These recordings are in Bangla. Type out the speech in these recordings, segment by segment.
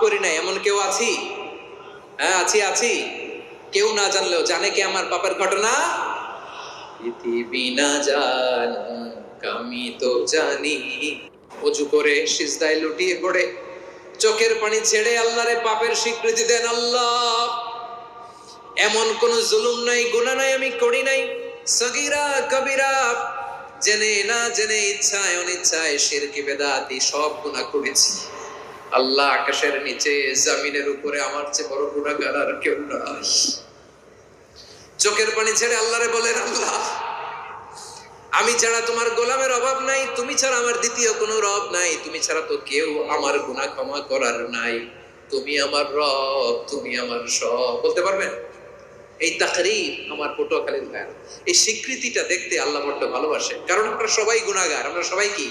করি না এমন কেউ আছি? হ্যাঁ আছি আছি। কেউ না জানলেও জানে কি আমার পাপের ঘটনা? চোখের পানি ছেড়ে আল্লাহরে পাপের স্বীকৃতি দেন আল্লাহ। এমন কোন জুলুম নাই, গুনাহ নাই, আমি করি নাই। সগীরা, কবিরা, জেনে না জেনে ইচ্ছায় অনিচ্ছায় শিরকি বেদাতি সব গুনাহ করেছি। আল্লাহ আকাশের নিচে, জামিনের উপরে আমার চেয়ে বড় গুণাগার আর কেউ নাই। চোখের পানি ছেড়ে আল্লাহরে বলেন, আল্লাহ, আমি ছাড়া তোমার গোলামের অভাব নাই, তুমি ছাড়া আমার দ্বিতীয় কোনো রব নাই, তুমি ছাড়া তো কেউ আমার গুনাহ ক্ষমা করার নাই। তুমি আমার রব, তুমি আমার সব। বলতে পারবেন? এই তাকরির আমার পটুয়াখালীর ভাইয়ের এই স্বীকৃতিটা দেখতে আল্লাহ বড্ড ভালোবাসে কারণ আমরা সবাই গুণাগার আমরা সবাই কি?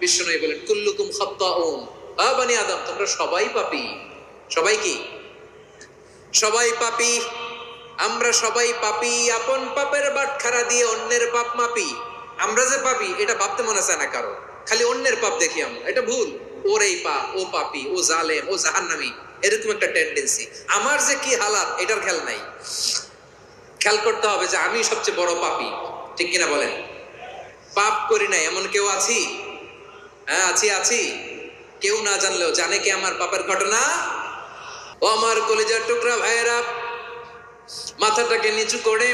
বিষ্ণু বলেন, কুল্লুকুম খাত্তাউন। আ বানি আদম, তোমরা সবাই পাপি। সবাই কি? সবাই পাপি। আমরা সবাই পাপি, আপন পাপের বাটখারা দিয়ে অন্যের পাপ মাপি। আমরা যে পাপি, এটা ভাবতে মনে চায় না কারও। খালি অন্যের পাপ দেখি আমরা, এটা ভুল। ওর এই পাপ, ও পাপি, ও জালেম, ও জাহান্নামি, এরকম একটা টেন্ডেন্সি আমার যে কি হালাত, এটার খেয়াল নাই। খেয়াল করতে হবে যে আমি সবচেয়ে বড় পাপি, ঠিক কিনা বলেন? পাপ করি নাই, এমন কেউ আছি? হ্যাঁ আছি আছি। কেউ না জানলেও জানে কি আমার পাপের ঘটনা? ও আমার কলেজার টুকরা ভাইয়েরা, মাথাটাকে নিচু করে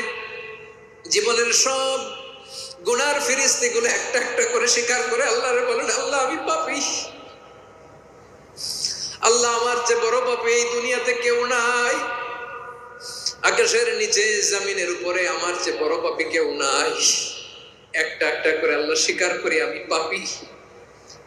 জীবনের সব গুনার ফিরিস্তি গুলো একটা একটা করে স্বীকার করে আল্লাহরে বলেন, আল্লাহ, আমি পাপি। আল্লাহ আমার চেয়ে বড় পাপি, এই দুনিয়াতে কেউ নাই। আকাশের নিচে, জামিনের উপরে আমার চেয়ে বড় পাপি কেউ নাই। একটা একটা করে আল্লাহ স্বীকার করি, আমি পাপি।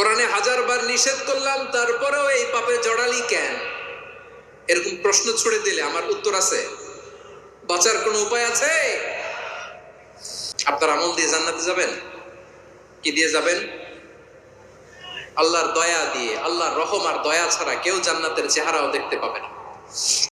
কোরআনে হাজার বার নিষেধ করলাম, তারপরেও এই পাপে জড়ালি কেন? এরকম প্রশ্ন ছুড়ে দিলে আমার উত্তর আছে। বাঁচার কোনো উপায় আছে? আপনার আমল দিয়ে জান্নাতে যাবেন? কি দিয়ে যাবেন? আল্লাহর দয়া দিয়ে, আল্লাহর রহম আর দয়া ছাড়া কেউ জান্নাতের চেহারাও দেখতে পাবে না।